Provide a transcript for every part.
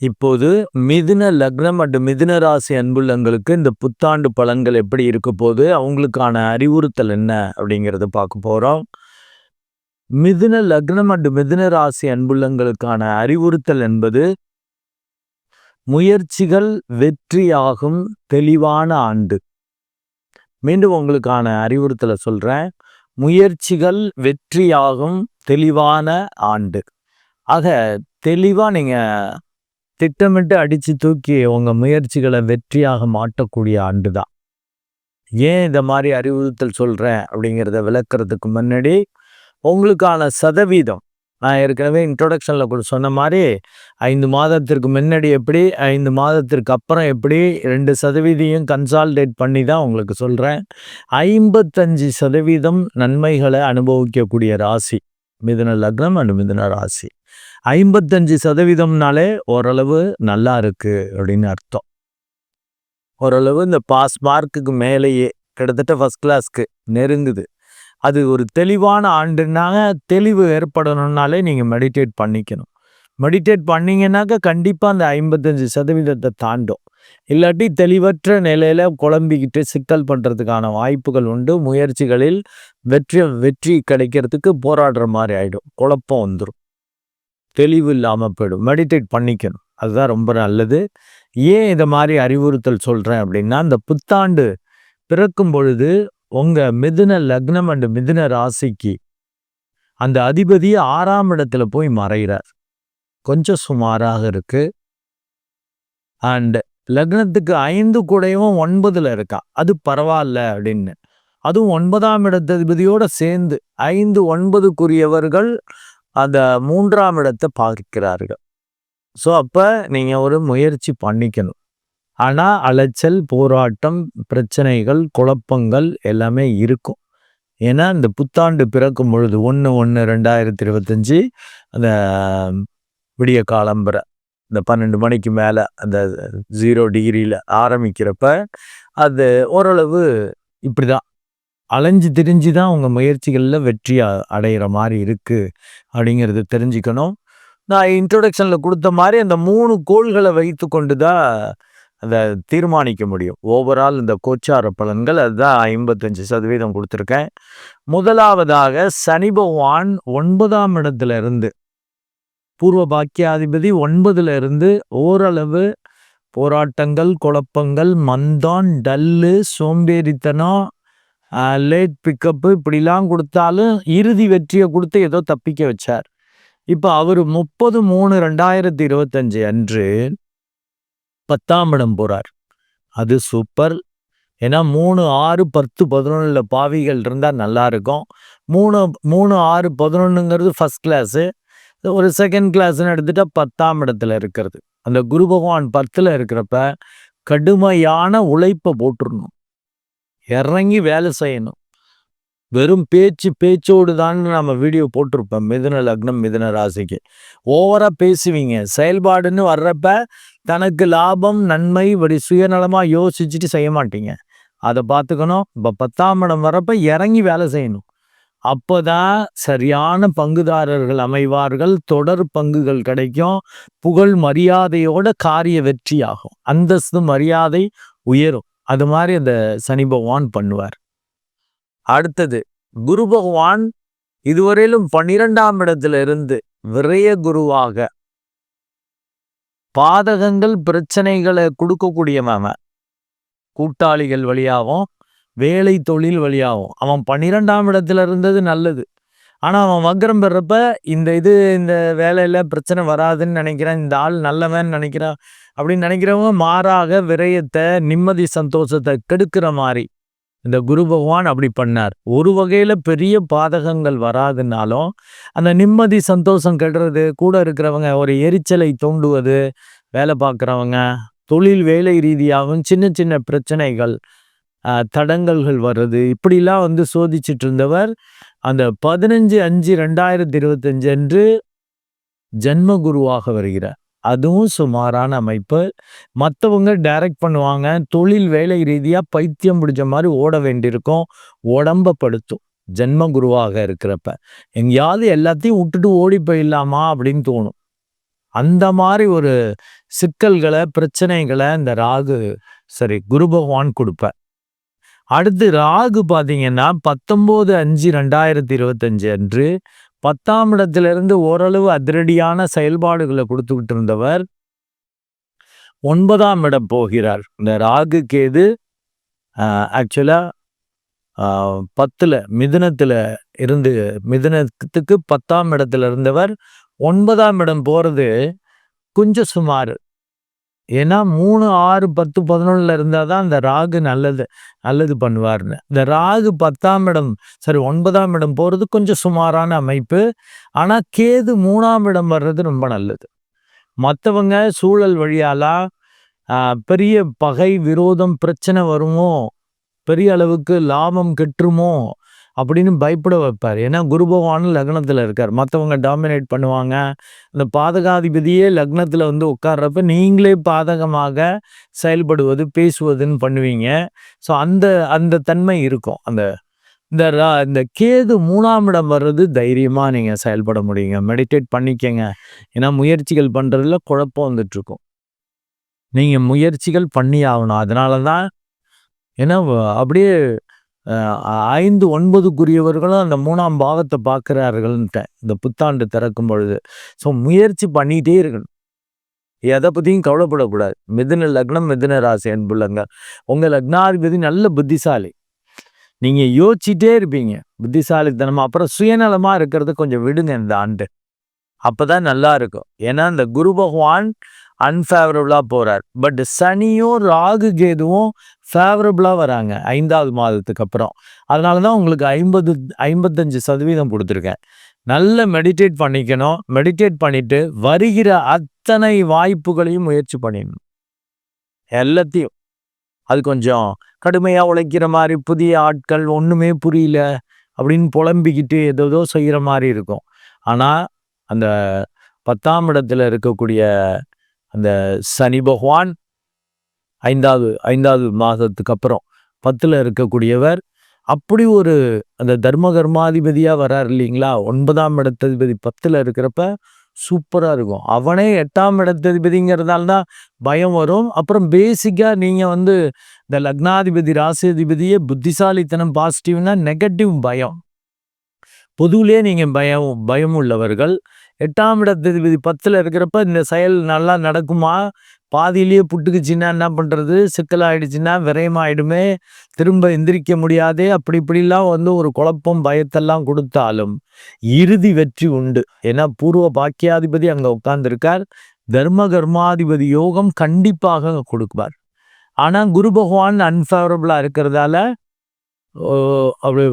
இப்போது மிதுன லக்னம் மற்றும் மிதுன ராசி அன்புள்ளங்களுக்கு இந்த புத்தாண்டு பலன்கள் எப்படி இருக்க போது அவங்களுக்கான அறிவுறுத்தல் என்ன அப்படிங்கிறத பார்க்க போகிறோம் மிதுன லக்னம் மற்றும் மிதுன ராசி அன்புள்ளங்களுக்கான அறிவுறுத்தல் என்பது முயற்சிகள் வெற்றியாகும் தெளிவான ஆண்டு. மீண்டும் உங்களுக்கான அறிவுறுத்தலை சொல்கிறேன் முயற்சிகள் வெற்றியாகும் தெளிவான ஆண்டு. ஆக தெளிவாக நீங்கள் திட்டமிட்டு அடித்து தூக்கி உங்கள் முயற்சிகளை வெற்றியாக மாட்டக்கூடிய ஆண்டு தான் ஏன் இந்த மாதிரி அறிவுறுத்தல் சொல்கிறேன் அப்படிங்கிறத விளக்குறதுக்கு முன்னாடி உங்களுக்கான சதவீதம். நான் ஏற்கனவே இன்ட்ரொடக்ஷனில் கூட சொன்ன மாதிரி ஐந்து மாதத்திற்கு முன்னாடி எப்படி ஐந்து மாதத்திற்கு அப்புறம் எப்படி ரெண்டு சதவீதையும் கன்சால்டேட் பண்ணி தான் உங்களுக்கு சொல்கிறேன் ஐம்பத்தஞ்சு சதவீதம் நன்மைகளை அனுபவிக்கக்கூடிய ராசி. மிதுன லக்னம் அண்ட் மிதுன ராசி. ஐம்பத்தஞ்சு சதவீதம்னாலே ஓரளவு நல்லா இருக்கு அப்படின்னு அர்த்தம். ஓரளவு இந்த பாஸ் மார்க்குக்கு மேலேயே கிட்டத்தட்ட ஃபஸ்ட் கிளாஸ்க்கு நெருங்குது. அது ஒரு தெளிவான ஆண்டுனாங்க தெளிவு ஏற்படணும்னாலே நீங்கள் மெடிடேட் பண்ணிக்கணும். மெடிடேட் பண்ணிங்கன்னாக்க கண்டிப்பாக அந்த ஐம்பத்தஞ்சு சதவீதத்தை தாண்டும். இல்லாட்டி தெளிவற்ற நிலையில் குழம்பிக்கிட்டு சிக்கல் பண்ணுறதுக்கான வாய்ப்புகள் உண்டு. முயற்சிகளில் வெற்றி வெற்றி கிடைக்கிறதுக்கு போராடுற மாதிரி ஆகிடும் குழப்பம் வந்துடும் தெளிவு இல்லாமல் போயிடும் மெடிடேட் பண்ணிக்கணும். அதுதான் ரொம்ப நல்லது. ஏன் இதை மாதிரி அறிவுறுத்தல் சொல்கிறேன் அப்படின்னா இந்த புத்தாண்டு பிறக்கும் பொழுது உங்கள் மிதுன லக்னம் அண்டு மிதுன ராசிக்கு அந்த அதிபதி ஆறாம் இடத்துல போய் மறைகிறார் கொஞ்சம் சுமாராக இருக்கு. அண்ட் லக்னத்துக்கு ஐந்து கூடையும் ஒன்பதுல இருக்கா. அது பரவாயில்ல அப்படின்னு. அதுவும் ஒன்பதாம் இடத்ததிபதியோடு சேர்ந்து ஐந்து ஒன்பதுக்குரியவர்கள் அந்த மூன்றாம் இடத்தை பார்க்கிறார்கள். ஸோ அப்போ நீங்கள் ஒரு முயற்சி பண்ணிக்கணும். ஆனால் அலைச்சல் போராட்டம் பிரச்சனைகள் குழப்பங்கள் எல்லாமே இருக்கும். ஏன்னா இந்த புத்தாண்டு பிறக்கும் பொழுது ஒன்று ஒன்று ரெண்டாயிரத்தி இருபத்தஞ்சி அந்த விடிய காலம்புரை இந்த பன்னெண்டு மணிக்கு மேலே அந்த ஜீரோ டிகிரியில் ஆரம்பிக்கிறப்ப அது ஓரளவு இப்படி தான் அலைஞ்சு திரிஞ்சு தான் உங்கள் முயற்சிகளில் வெற்றி அடைகிற மாதிரி இருக்குது அப்படிங்கிறது தெரிஞ்சுக்கணும். நான் இன்ட்ரொடக்ஷனில் கொடுத்த மாதிரி அந்த மூணு கோள்களை வைத்து கொண்டு தான் அதை தீர்மானிக்க முடியும். ஓவரால் இந்த கோச்சார பலன்கள் அதுதான் ஐம்பத்தஞ்சு சதவீதம் கொடுத்துருக்கேன். முதலாவதாக சனி பகவான் ஒன்பதாம் இடத்துல இருந்து பூர்வ பாக்கியாதிபதி ஒன்பதுல இருந்து ஓரளவு போராட்டங்கள் குழப்பங்கள் மந்தான் டல்லு சோம்பேறித்தனம் லேட் பிக்கப்பு இப்படிலாம் கொடுத்தாலும் இறுதி வெற்றியை கொடுத்து ஏதோ தப்பிக்க வச்சார். இப்போ அவர் முப்பது மூணு ரெண்டாயிரத்தி இருபத்தஞ்சு அன்று பத்தாம் இடம் போகிறார் அது சூப்பர். ஏன்னா மூணு ஆறு பத்து பதினொன்றில் பாவிகள் இருந்தால் நல்லா இருக்கும். மூணு மூணு ஆறு பதினொன்றுங்கிறது ஃபஸ்ட் கிளாஸு ஒரு செகண்ட் கிளாஸ்ன்னு எடுத்துட்டால் பத்தாம் இடத்துல இருக்கிறது. அந்த குரு பகவான் பத்தில் இருக்கிறப்ப கடுமையான உழைப்பை போட்டுடணும். இறங்கி வேலை செய்யணும். வெறும் பேச்சு பேச்சோடு தான் நம்ம வீடியோ போட்டிருப்போம். மிதுன லக்னம் மிதுன ராசிக்கு. ஓவராக பேசுவீங்க. செயல்பாடுன்னு வர்றப்ப தனக்கு லாபம் நன்மை இப்படி சுயநலமாக யோசிச்சுட்டு செய்ய மாட்டீங்க. அதை பார்த்துக்கணும். இப்போ பத்தாம் இடம் வர்றப்ப இறங்கி வேலை செய்யணும். அப்போ தான் சரியான பங்குதாரர்கள் அமைவார்கள். தொடர் பங்குகள் கிடைக்கும். புகழ் மரியாதையோட காரிய வெற்றியாகும். அந்தஸ்து மரியாதை உயரும். அது மாதிரி அந்த சனி பகவான் பண்ணுவார். அடுத்தது குரு பகவான் இதுவரையிலும் பன்னிரெண்டாம் இடத்துல இருந்து விரைய குருவாக. பாதகங்கள் பிரச்சனைகளை கொடுக்கக்கூடியவன் கூட்டாளிகள் வழியாகவும் வேலை தொழில் வழியாகவும். அவன் பன்னிரெண்டாம் இடத்துல இருந்தது நல்லது. ஆனால் அவன் வக்ரம் பெறப்ப இந்த இது இந்த வேலையில் பிரச்சனை வராதுன்னு நினைக்கிறேன். இந்த ஆள் நல்லவன் நினைக்கிறான். அப்படின்னு நினைக்கிறவங்க மாறாக விரயத்தை நிம்மதி சந்தோஷத்தை கெடுக்கிற மாதிரி. இந்த குரு பகவான் அப்படி பண்ணார். ஒரு வகையில் பெரிய பாதகங்கள் வராதுனாலும் அந்த நிம்மதி சந்தோஷம் கெடுறது கூட இருக்கிறவங்க ஒரு எரிச்சலை தூண்டுவது வேலை பார்க்குறவங்க தொழில் வேலை ரீதியாகவும் சின்ன சின்ன பிரச்சனைகள் தடங்கல்கள் வர்றது இப்படிலாம் வந்து சோதிச்சுட்டு இருந்தவர் அந்த பதினஞ்சு அஞ்சு ரெண்டாயிரத்தி இருபத்தஞ்சு அன்று ஜென்ம குருவாக வருகிறார். அதுவும் சுமாரான அமைப்பு. மற்றவங்க டைரக்ட் பண்ணுவாங்க. தொழில் வேலை ரீதியாக பைத்தியம் பிடிச்ச மாதிரி ஓட வேண்டியிருக்கும். உடம்பப்படுத்தும் ஜென்ம குருவாக இருக்கிறப்ப. எங்கேயாவது எல்லாத்தையும் விட்டுட்டு ஓடி போயிடலாமா அப்படின்னு தோணும். அந்த மாதிரி ஒரு சிக்கல்களை பிரச்சனைகளை இந்த ராகு சரி குரு பகவான் கொடுப்ப. அடுத்து ராகு பார்த்தீங்கன்னா பத்தொம்போது அஞ்சு ரெண்டாயிரத்தி இருபத்தஞ்சு அன்று பத்தாம் இடத்திலிருந்து ஓரளவு அதிரடியான செயல்பாடுகளை கொடுத்துக்கிட்டு இருந்தவர் ஒன்பதாம் இடம் போகிறார். இந்த ராகு கேது ஆக்சுவலாக பத்தில் மிதுனத்தில் இருந்து மிதுனத்துக்கு பத்தாம் இடத்துல இருந்தவர் ஒன்பதாம் இடம் போகிறது கொஞ்சம் சுமார் ஏன்னா மூணு ஆறு பத்து பதினொன்றில் இருந்தால் தான் அந்த ராகு நல்லது நல்லது பண்ணுவார்னு இந்த ராகு பத்தாம் இடம் சரி ஒன்பதாம் இடம் போகிறது கொஞ்சம் சுமாரான அமைப்பு. ஆனால் கேது மூணாம் இடம் வர்றது ரொம்ப நல்லது. மற்றவங்க சூழல் வழியாலாம் பெரிய பகை விரோதம் பிரச்சனை வருமோ? பெரிய அளவுக்கு லாபம் கெட்டுருமோ? அப்படின்னு பயப்பட வைப்பார். ஏன்னா குரு பகவான் லக்னத்தில் இருக்கார். மற்றவங்க டாமினேட் பண்ணுவாங்க. இந்த பாதகாதிபதியே லக்னத்தில் வந்து உட்கார்றப்ப நீங்களே பாதகமாக செயல்படுவது பேசுவதுன்னு பண்ணுவீங்க. ஸோ அந்த அந்த தன்மை இருக்கும். அந்த இந்த இந்த கேது மூணாம் இடம் வர்றது தைரியமாக நீங்கள் செயல்பட முடியுங்க. மெடிடேட் பண்ணிக்கங்க. ஏன்னா முயற்சிகள் பண்ணுறதுல குழப்பம் வந்துட்டுருக்கும். நீங்கள் முயற்சிகள் பண்ணி ஆகணும். அதனால தான் ஏன்னா அப்படியே ஐந்து ஒன்பதுக்குரியவர்களும் அந்த மூணாம் பாவத்தை பார்க்குறார்கள்ன்ட்டேன். இந்த புத்தாண்டு திறக்கும் பொழுது. ஸோ முயற்சி பண்ணிகிட்டே இருக்கணும். எதை பற்றியும் கவலைப்படக்கூடாது. மிதுன லக்னம் மிதுன ராசி அன்புள்ளங்க. உங்கள் லக்னாதிபதி நல்ல புத்திசாலி. நீங்கள் யோசிச்சுட்டே இருப்பீங்க. புத்திசாலித்தனமாக அப்புறம் சுயநலமாக இருக்கிறத கொஞ்சம் விடுங்க இந்த ஆண்டு. அப்போ தான் நல்லா இருக்கும். ஏன்னா இந்த குரு பகவான் அன்ஃபேவரபுளாக போகிறார் பட் சனியும் ராகு கேதுவும் ஃபேவரபுளாக வராங்க. ஐந்தாவது மாதத்துக்கு அப்புறம். அதனால தான் உங்களுக்கு ஐம்பது ஐம்பத்தஞ்சு சதவீதம் கொடுத்துருக்கேன். நல்ல மெடிடேட் பண்ணிக்கணும். மெடிடேட் பண்ணிட்டு வருகிற அத்தனை வாய்ப்புகளையும் முயற்சி பண்ணிடணும். எல்லாத்தையும். அது கொஞ்சம் கடுமையாக உழைக்கிற மாதிரி புதிய ஆட்கள் ஒன்றுமே புரியல அப்படின்னு புலம்பிக்கிட்டு ஏதோ செய்கிற மாதிரி இருக்கும். ஆனால் அந்த பத்தாம் இடத்துல இருக்கக்கூடிய அந்த சனி பகவான் ஐந்தாவது ஐந்தாவது மாதத்துக்கு அப்புறம் பத்தில் இருக்கக்கூடியவர் அப்படி ஒரு அந்த தர்ம கர்மாதிபதியாக வரார் இல்லைங்களா? ஒன்பதாம் இடத்ததிபதி பத்தில் இருக்கிறப்ப சூப்பராக இருக்கும். அவனே எட்டாம் இடத்ததிபதிங்கிறதால தான் பயம் வரும். அப்புறம் பேசிக்காக நீங்கள் வந்து இந்த லக்னாதிபதி ராசிதிபதியே புத்திசாலித்தனம் பாசிட்டிவ்னா நெகட்டிவ் பயம். பொதுவிலே நீங்கள் பயம் பயம் உள்ளவர்கள் எட்டாம் இடத்ததிபதி பத்தில் இருக்கிறப்ப இந்த செயல் நல்லா நடக்குமா? பாதியிலேயே புட்டுக்குச்சின்னா என்ன பண்ணுறது சிக்கலாகிடுச்சின்னா விரயமாயிடுமே. திரும்ப எந்திரிக்க முடியாதே. அப்படி இப்படிலாம் வந்து ஒரு குழப்பம் பயத்தெல்லாம் கொடுத்தாலும் இறுதி வெற்றி உண்டு. ஏன்னா பூர்வ பாக்கியாதிபதி அங்கே உட்கார்ந்துருக்கார். தர்ம கர்மாதிபதி யோகம் கண்டிப்பாக கொடுப்பார் ஆனால் குரு பகவான் அன்ஃபேவரபுளாக இருக்கிறதால அப்படி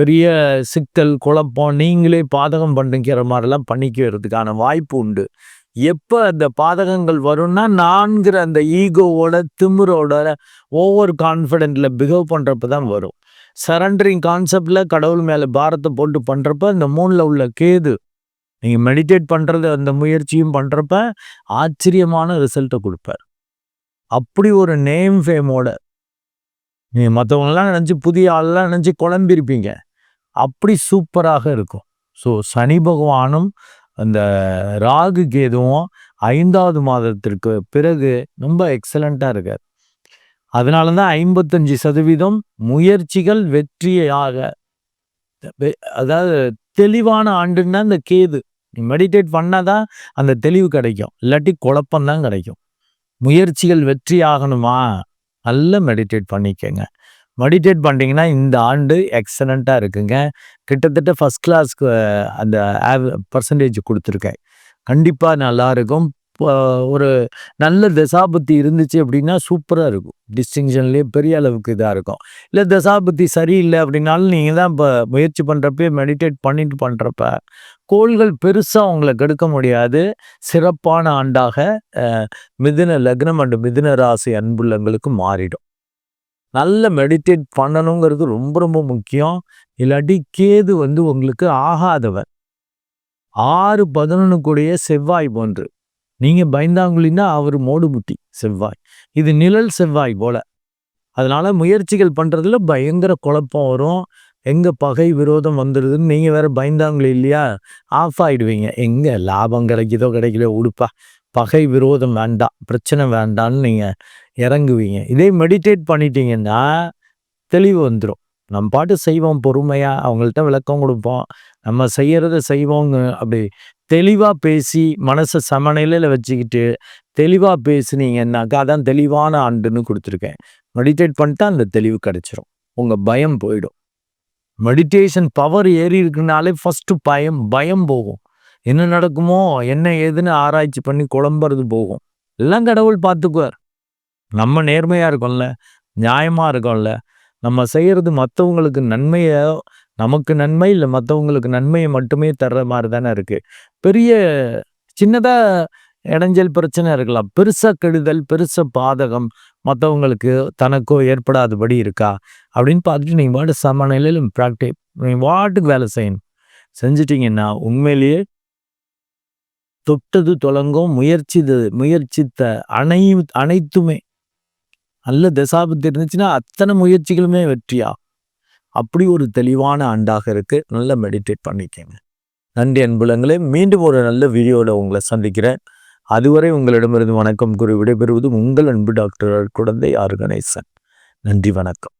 பெரிய சிக்கல் குழப்பம் நீங்களே பாதகம் பண்ணுங்கிற மாதிரிலாம் பண்ணிக்கிறதுக்கான வாய்ப்பு உண்டு. எப்போ அந்த பாதகங்கள் வரும்னா நான்கிற அந்த ஈகோவோட திமுரோட ஓவர் கான்ஃபிடென்ட்ல பிஹேவ் பண்ணுறப்ப தான் வரும். சரண்டரிங் கான்செப்டில் கடவுள் மேலே பாரத்தை போட்டு பண்ணுறப்ப இந்த மூணில் உள்ள கேது நீங்கள் மெடிடேட் பண்ணுறது அந்த முயற்சியும் பண்ணுறப்ப ஆச்சரியமான ரிசல்ட்டை கொடுப்பார். அப்படி ஒரு நேம் ஃபேமோட நீங்கள் மற்றவங்களாம் நினச்சி புதிய ஆள்லாம் நினச்சி குழம்பிருப்பீங்க அப்படி சூப்பராக இருக்கும். ஸோ சனி பகவானும் அந்த ராகு கேதுவும் ஐந்தாவது மாதத்திற்கு பிறகு ரொம்ப எக்ஸலண்ட்டாக இருக்கார். அதனால தான் ஐம்பத்தஞ்சு சதவீதம் முயற்சிகள் வெற்றியாக அதாவது தெளிவான ஆண்டுன்னா இந்த கேது. நீ மெடிடேட் பண்ணால் தான் அந்த தெளிவு கிடைக்கும். இல்லாட்டி குழப்பம்தான் கிடைக்கும். முயற்சிகள் வெற்றி ஆகணுமா நல்லா மெடிடேட் பண்ணிக்கோங்க. மெடிடேட் பண்ணிட்டீங்கன்னா இந்த ஆண்டு எக்ஸலண்ட்டாக இருக்குங்க. கிட்டத்தட்ட ஃபஸ்ட் கிளாஸ்க்கு அந்த ஆவ் பர்சன்டேஜ் கொடுத்துருக்கேன். கண்டிப்பாக நல்லா இருக்கும். ஒரு நல்ல தசாபத்தி இருந்துச்சு அப்படின்னா சூப்பராக இருக்கும். டிஸ்டிங்ஷன்லேயே பெரிய அளவுக்கு இதாக இருக்கும். இல்லை தசாபத்தி சரியில்லை அப்படின்னாலும் நீங்கள் தான் இப்போ முயற்சி பண்ணுறப்பே மெடிடேட் பண்ணிட்டு பண்ணுறப்ப கோள்கள் பெருசாக அவங்கள கெடுக்க முடியாது. சிறப்பான ஆண்டாக மிதுன லக்னம் அண்டு மிதுன ராசி அன்புள்ளங்களுக்கு மாறிடும். நல்ல மெடிடேட் பண்ணணுங்கிறது ரொம்ப ரொம்ப முக்கியம். இல்லாட்டி கேது வந்து உங்களுக்கு ஆகாதவன். ஆறு பதினொன்று கூடிய செவ்வாய் போன்று நீங்க பயந்தாங்குழின்னா அவர் மோடுமுட்டி செவ்வாய். இது நிழல் செவ்வாய் போல. அதனால முயற்சிகள் பண்றதுல பயங்கர குழப்பம் வரும். எங்க பகை விரோதம் வந்துடுதுன்னு நீங்க வேற பயந்தாங்களே இல்லையா? ஆஃப் ஆயிடுவீங்க. எங்க லாபம் கிடைக்குதோ கிடைக்கலையோ உடுப்பா. பகை விரோதம் வேண்டாம். பிரச்சனை வேண்டான்னு நீங்க இறங்குவீங்க. இதே மெடிடேட் பண்ணிட்டீங்கன்னா தெளிவு வந்துடும் நம்ம பாட்டு செய்வோம் பொறுமையா. அவங்கள்ட்ட விளக்கம் கொடுப்போம். நம்ம செய்யறத செய்வோங்க. அப்படி தெளிவாக பேசி மனசை சமநிலையில் வச்சுக்கிட்டு தெளிவாக பேசுனீங்கன்னாக்கா அதான் தெளிவான ஆண்டுன்னு கொடுத்துருக்கேன். மெடிடேட் பண்ணிட்டா அந்த தெளிவு கிடைச்சிரும். உங்கள் பயம் போயிடும். மெடிடேஷன் பவர் ஏறி இருக்குனாலே ஃபஸ்ட்டு பயம் பயம் போகும். என்ன நடக்குமோ என்ன ஏதுன்னு ஆராய்ச்சி பண்ணி குழம்புறது போகும். எல்லாம் கடவுள் பார்த்துக்குவார் நம்ம நேர்மையாக இருக்கோம்ல நியாயமாக இருக்கோம்ல நம்ம செய்கிறது மற்றவங்களுக்கு நன்மையை நமக்கு நன்மை இல்லை மற்றவங்களுக்கு நன்மையை மட்டுமே தர்ற மாதிரி தானே இருக்குது பெரிய சின்னதாக இடைஞ்சல் பிரச்சனை இருக்கலாம். பெருசாக கெடுதல் பெருசாக பாதகம் மற்றவங்களுக்கு தனக்கோ ஏற்படாதபடி இருக்கா? அப்படின்னு பார்த்துட்டு நீங்கள் வாட்டு சமநிலையில் ப்ராக்டிஸ் நீங்கள் வாட்டுக்கு வேலை செய்யணும். செஞ்சிட்டிங்கன்னா உண்மையிலேயே தொட்டது தொலங்கும் முயற்சிது முயற்சித்த அனை அனைத்துமே. நல்ல தசாபத்து இருந்துச்சுன்னா அத்தனை முயற்சிகளுமே வெற்றியா? அப்படி ஒரு தெளிவான ஆண்டாக இருக்குது நல்லா மெடிடேட் பண்ணிக்கோங்க. நன்றி அன்புலங்களே மீண்டும் ஒரு நல்ல வீடியோவில் உங்களை சந்திக்கிறேன். அதுவரை உங்களிடமிருந்து வணக்கம் கூறி விடைபெறுவது உங்கள் அன்பு டாக்டர் குழந்தை ஆர்கனைசன் நன்றி வணக்கம்.